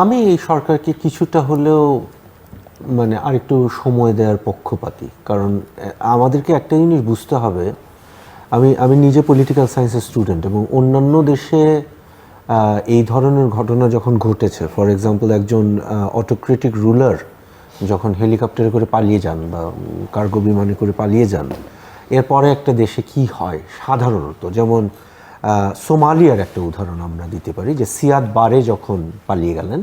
আমি এই সরকারকে কিছুটা হলেও মানে আরেকটু সময় দেওয়ার পক্ষপাতী। কারণ আমাদেরকে একটা জিনিস বুঝতে হবে, আমি আমি নিজে পলিটিক্যাল সায়েন্সের স্টুডেন্ট এবং অন্যান্য দেশে এই ধরনের ঘটনা যখন ঘটেছে ফর এক্সাম্পল একজন অটোক্রেটিক রুলার যখন হেলিকপ্টারে করে পালিয়ে যান বা কার্গো বিমানে করে পালিয়ে যান, এরপরে একটা দেশে কি হয়? সাধারণত, যেমন সোমালিয়ার একটা উদাহরণ আমরা দিতে পারি যে সিয়াদ বারে যখন পালিয়ে গেলেন,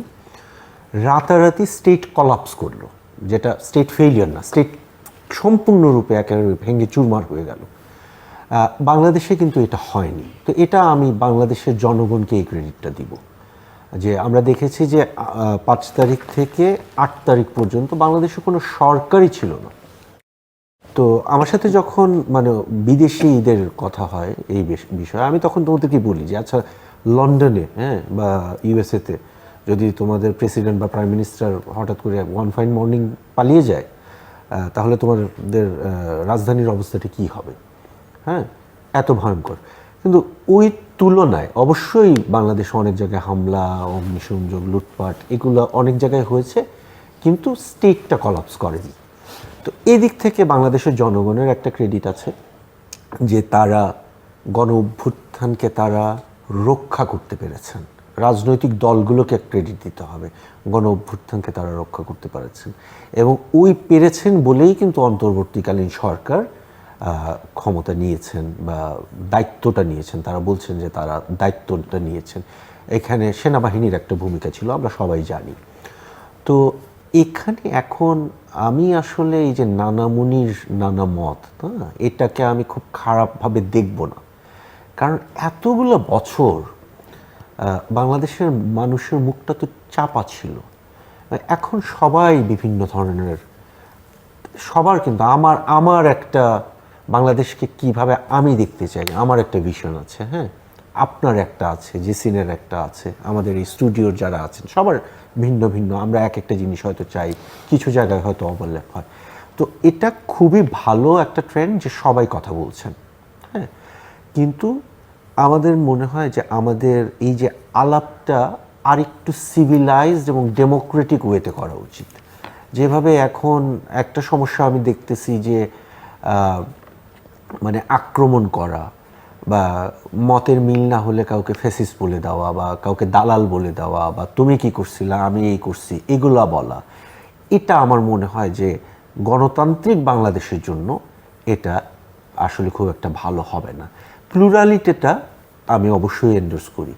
রাতারাতি স্টেট কলাপস করল, যেটা স্টেট ফেলিয়ার না স্টেট সম্পূর্ণরূপে একেবারে ভেঙে চুরমার হয়ে গেল। বাংলাদেশে কিন্তু এটা হয়নি। তো এটা আমি বাংলাদেশের জনগণকে এই ক্রেডিটটা দিব, যে আমরা দেখেছি যে পাঁচ তারিখ থেকে আট তারিখ পর্যন্ত বাংলাদেশে কোনো সরকারই ছিল না। তো আমার সাথে যখন মানে বিদেশিদের কথা হয় এই বিষয়ে, আমি তখন তোমাদেরকে বলি যে আচ্ছা লন্ডনে হ্যাঁ বা ইউএসএতে যদি তোমাদের প্রেসিডেন্ট বা প্রাইম মিনিস্টার হঠাৎ করে ওয়ান ফাইন মর্নিং পালিয়ে যায় তাহলে তোমাদের রাজধানীর অবস্থাটা কি হবে? হ্যাঁ এত ভয়ঙ্কর। কিন্তু ওই তুলনায় অবশ্যই বাংলাদেশে অনেক জায়গায় হামলা, অগ্নিসংযোগ, লুটপাট, এগুলো অনেক জায়গায় হয়েছে, কিন্তু স্টেটটা কলাপস করেনি। তো এদিক থেকে বাংলাদেশের জনগণের একটা ক্রেডিট আছে, যে তারা গণ অভ্যুত্থানকে তারা রক্ষা করতে পেরেছেন। রাজনৈতিক দলগুলোকে ক্রেডিট দিতে হবে, গণ অভ্যুত্থানকে তারা রক্ষা করতে পেরেছেন। এবং ওই পেরেছেন বলেই কিন্তু অন্তর্বর্তীকালীন সরকার ক্ষমতা নিয়েছেন বা দায়িত্বটা নিয়েছেন। তারা বলছেন যে তারা দায়িত্বটা নিয়েছেন। এখানে সেনাবাহিনীর একটা ভূমিকা ছিল, আমরা সবাই জানি। তো এখানে এখন আমি আসলে এই যে নানামুনির নানা মত, না, এটাকে আমি খুব খারাপভাবে দেখব না। কারণ এতগুলো বছর বাংলাদেশের মানুষের মুখটা তো চাপা ছিল। এখন সবাই বিভিন্ন ধরনের, সবার কিন্তু আমার আমার একটা বাংলাদেশকে কীভাবে আমি দেখতে চাই, আমার একটা ভিশন আছে হ্যাঁ? আপনার একটা আছে, জেসিনের একটা আছে, আমাদের এই স্টুডিওর যারা আছেন, সবার ভিন্ন ভিন্ন। আমরা এক একটা জিনিস হয়তো চাই, কিছু জায়গায় হয়তো ওভারল্যাপ হয়। তো এটা খুবই ভালো একটা ট্রেন্ড যে সবাই কথা বলছেন হ্যাঁ? কিন্তু আমাদের মনে হয় যে আমাদের এই যে আলাপটা আরেকটু সিভিলাইজড এবং ডেমোক্রেটিক ওয়েতে করা উচিত। যেভাবে এখন একটা সমস্যা আমি দেখতেছি যে মানে আক্রমণ করা বা মতের মিল না হলে কাউকে ফেসিস বলে দেওয়া বা কাউকে দালাল বলে দেওয়া বা তুমি কি করছিলা, আমি এই করছি, এগুলা বলা। এটা আমার মনে হয় যে গণতান্ত্রিক বাংলাদেশের জন্য এটা আসলে খুব একটা ভালো হবে না। প্লুরালিটিটা আমি অবশ্যই এন্ডোর্স করি।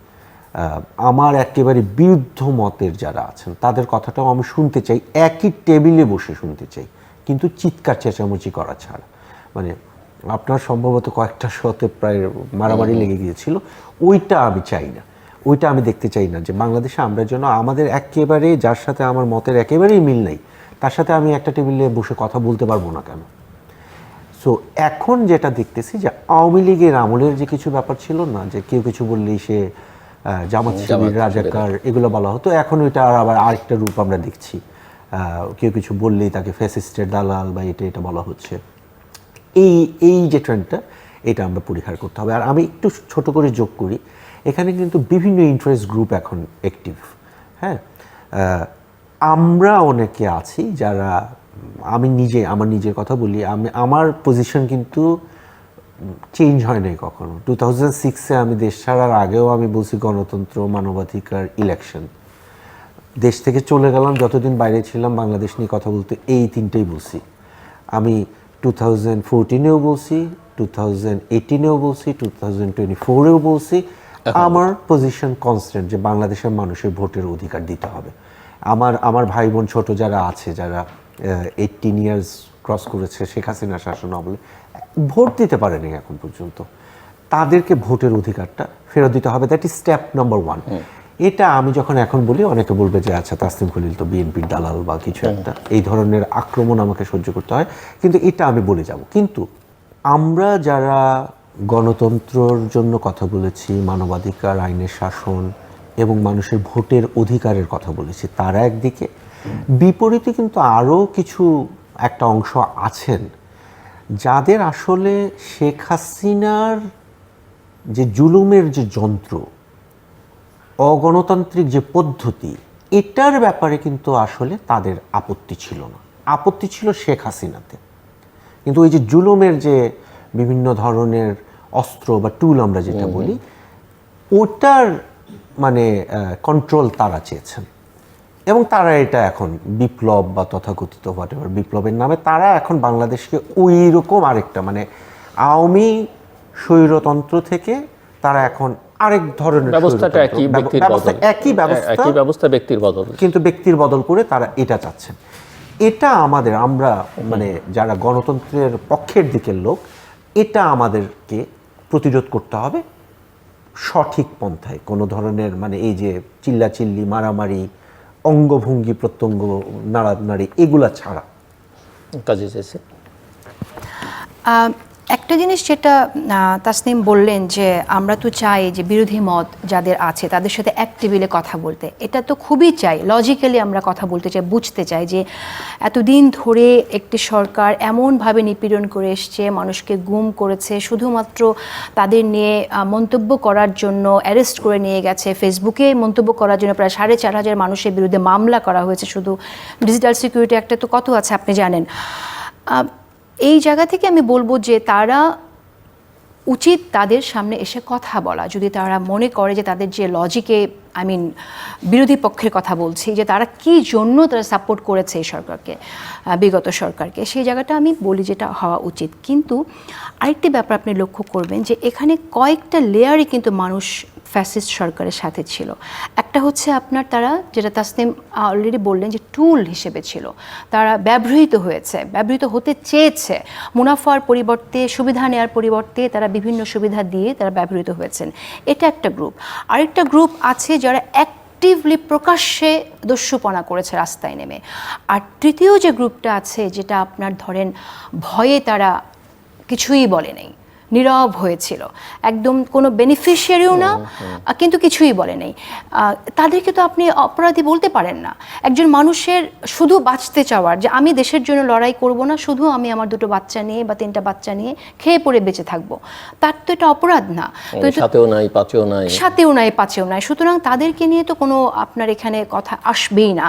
আমার একেবারে বিরুদ্ধ মতের যারা আছেন, তাদের কথাটাও আমি শুনতে চাই, একই টেবিলে বসে শুনতে চাই। কিন্তু চিৎকার চেঁচামেচি করা ছাড়া। মানে আপনার সম্ভবত কয়েকটা শতে প্রায় মারামারি লেগে গিয়েছিল। ওইটা আমি চাই না। ওইটা আমি দেখতে চাই না যে বাংলাদেশে আমরা যেন আমাদের একেবারে যার সাথে আমার মতের একেবারেই মিল নেই তার সাথে আমি একটা টেবিলে বসে কথা বলতে পারব না কেন? সো এখন যেটা দেখতেছি যে আওয়ামী লীগের আমলের যে কিছু ব্যাপার ছিল না যে কেউ কিছু বললেই সে জামাত শিবির রাজাকার এগুলো বলা হতো এখন ওইটা আর আবার আরেকটা রূপ আমরা দেখছি। কেউ কিছু বললেই তাকে ফ্যাসিস্টের দালাল বা এটা এটা বলা হচ্ছে। এই এই যে ট্রেন্ডটা এটা আমরা পরিহার করতে হবে। আর আমি একটু ছোট করে যোগ করি, এখানে কিন্তু বিভিন্ন ইন্টারেস্ট গ্রুপ এখন অ্যাক্টিভ হ্যাঁ? আমরা অনেকে আছি যারা, আমি নিজে, আমার নিজের কথা বলি, আমি, আমার পজিশন কিন্তু চেঞ্জ হয় নাই কখনো। টু থাউজেন্ড সিক্সে আমি দেশ ছাড়ার আগেও আমি বলছি গণতন্ত্র, মানবাধিকার ইলেকশন দেশ থেকে চলে গেলাম, যতদিন বাইরে ছিলাম, বাংলাদেশ নিয়ে কথা বলতে এই তিনটেই বলছি। আমি টু থাউজেন্ড ফোরটিনেও বলছি টু থাউজেন্ড এইটিনেও বলছি টু থাউজেন্ড টোয়েন্টি ফোরেও বলছি আমার পজিশন কনস্ট্যান্ট যে বাংলাদেশের মানুষের ভোটের অধিকার দিতে হবে। আমার আমার ভাই বোন ছোট যারা আছে যারা এইটিন ইয়ার্স ক্রস করেছে শেখ হাসিনা শাসন আমলে ভোট দিতে পারেনি এখন পর্যন্ত। তাদেরকে ভোটের অধিকারটা ফেরত দিতে হবে। That is step number one এটা আমি যখন এখন বলি অনেকে বলবে যে আচ্ছা তাসলিম খলিল তো বিএনপির দালাল বা কিছু একটা। এই ধরনের আক্রমণ আমাকে সহ্য করতে হয়। কিন্তু এটা আমি বলে যাব। কিন্তু আমরা যারা গণতন্ত্রর জন্য কথা বলেছি মানবাধিকার আইনের শাসন এবং মানুষের ভোটের অধিকারের কথা বলেছি তারা একদিকে। বিপরীতে কিন্তু আরও কিছু একটা অংশ আছেন যাদের আসলে শেখ হাসিনার যে জুলুমের যে যন্ত্র অগণতান্ত্রিক যে পদ্ধতি এটার ব্যাপারে কিন্তু আসলে তাদের আপত্তি ছিল না। আপত্তি ছিল শেখ হাসিনাতে। কিন্তু ওই যে জুলুমের যে বিভিন্ন ধরনের অস্ত্র বা টুল আমরা যেটা বলি ওটার মানে কন্ট্রোল তারা চেয়েছেন। এবং তারা এটা এখন বিপ্লব বা তথাকথিত হোয়াট বিপ্লবের নামে তারা এখন বাংলাদেশকে ওই রকম আরেকটা মানে আওয়ামী স্বৈরতন্ত্র থেকে তারা এখন আরেক ধরনের ব্যবস্থাটা একই ব্যক্তির বদল। একই ব্যবস্থা একই ব্যবস্থা ব্যক্তির বদল। কিন্তু ব্যক্তির বদল করে তারা এটা চাচ্ছেন। এটা আমাদের আমরা মানে যারা গণতন্ত্রের পক্ষের দিকের লোক এটা আমাদেরকে প্রতিরোধ করতে হবে সঠিক পন্থায়। কোনো ধরনের মানে এই যে চিল্লাচিল্লি মারামারি অঙ্গভঙ্গি প্রত্যঙ্গ নাড়ানাড়ি এগুলা ছাড়া। কাজে আহ, একটা জিনিস যেটা তাসনিম বললেন যে, আমরা তো চাই যে বিরোধী মত যাদের আছে তাদের সাথে এক টেবিলে কথা বলতে। এটা তো খুবই চাই। লজিক্যালি আমরা কথা বলতে চাই, বুঝতে চাই যে, এতদিন ধরে একটি সরকার এমনভাবে নিপীড়ন করে এসছে, মানুষকে গুম করেছে, শুধুমাত্র তাদের নিয়ে মন্তব্য করার জন্য অ্যারেস্ট করে নিয়ে গেছে। ফেসবুকে মন্তব্য করার জন্য প্রায় সাড়ে চার হাজার মানুষের বিরুদ্ধে মামলা করা হয়েছে শুধু। ডিজিটাল সিকিউরিটি একটা তো কত আছে আপনি জানেন? এই জায়গা থেকে আমি বলব যে তারা উচিত তাদের সামনে এসে কথা বলা। যদি তারা মনে করে যে তাদের যে লজিকে আই মিন বিরোধী পক্ষের কথা বলছি, যে তারা কি জন্য তারা সাপোর্ট করেছে এই সরকারকে বিগত সরকারকে, সেই জায়গাটা আমি বলি যেটা হওয়া উচিত। কিন্তু আরেকটি ব্যাপার আপনি লক্ষ্য করবেন যে এখানে কয়েকটা লেয়ারই কিন্তু মানুষ ফ্যাসিস্ট সরকারের সাথে ছিল। একটা হচ্ছে আপনার তারা, যেটা তাসনিম অলরেডি বললেন যে টুল হিসেবে ছিল। তারা ব্যবহৃত হয়েছে, ব্যবহৃত হতে চেয়েছে। মুনাফার পরিবর্তে, সুবিধা নেওয়ার পরিবর্তে তারা বিভিন্ন সুবিধা দিয়ে তারা ব্যবহৃত হয়েছেন। এটা একটা গ্রুপ আরেকটা গ্রুপ আছে যারা এক অ্যাক্টিভলি প্রকাশ্যে দস্যুপনা করেছে রাস্তায় নেমে। আর তৃতীয় যে গ্রুপটা আছে, যেটা আপনার ধরেন ভয়ে তারা কিছুই বলে নেই। নীরব হয়েছিল। একদম কোনো বেনিফিশিয়ারিও না কিন্তু কিছুই বলে নেই। তাদেরকে তো আপনি অপরাধী বলতে পারেন না। একজন মানুষের শুধু বাঁচতে চাওয়ার যে আমি দেশের জন্য লড়াই করব না শুধু আমি আমার দুটো বাচ্চা নিয়ে বা তিনটা বাচ্চা নিয়ে খেয়ে পড়ে বেঁচে থাকব। তার তো এটা অপরাধ না। তো সাথেও নাই পাঁচেও নাই। সাথেও নাই পাঁচেও নাই। সুতরাং তাদেরকে নিয়ে তো কোনো আপনার এখানে কথা আসবেই না।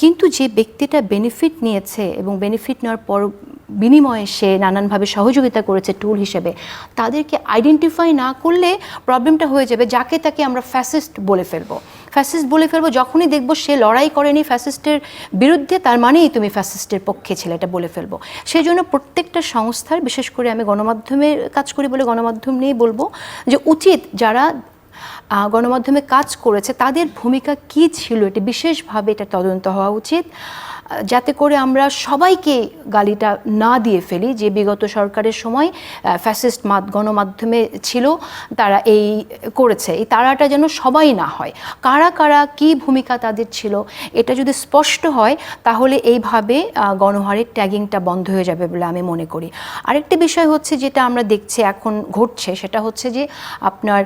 কিন্তু যে ব্যক্তিটা বেনিফিট নিয়েছে এবং বেনিফিট নেওয়ার পর বিনিময়ে সে নানানভাবে সহযোগিতা করেছে টুল হিসেবে। তাদেরকে আইডেন্টিফাই না করলে প্রবলেমটা হয়ে যাবে, যাকে তাকে আমরা ফ্যাসিস্ট বলে ফেলব। ফ্যাসিস্ট বলে ফেলব, যখনই দেখব সে লড়াই করেনি ফ্যাসিস্টের বিরুদ্ধে, তার মানেই তুমি ফ্যাসিস্টের পক্ষে ছেলে এটা বলে ফেলব। সেই জন্য প্রত্যেকটা সংস্থার, বিশেষ করে আমি গণমাধ্যমে কাজ করি বলে গণমাধ্যম নিয়েই বলব, যে উচিত যারা গণমাধ্যমে কাজ করেছে, তাদের ভূমিকা কি ছিল, এটি বিশেষভাবে এটা তদন্ত হওয়া উচিত। যাতে করে আমরা সবাইকে গালিটা না দিয়ে ফেলি, যে বিগত সরকারের সময় ফ্যাসিস্ট গণমাধ্যমে ছিল, তারা এই করেছে। এই তারাটা যেন সবাই না হয়। কারা কারা, কি ভূমিকা তাদের ছিল, এটা যদি স্পষ্ট হয়, তাহলে এইভাবে গণহারের ট্যাগিংটা বন্ধ হয়ে যাবে বলে আমি মনে করি। আরেকটি বিষয় হচ্ছে যেটা আমরা দেখছি এখন ঘটছে, সেটা হচ্ছে যে আপনার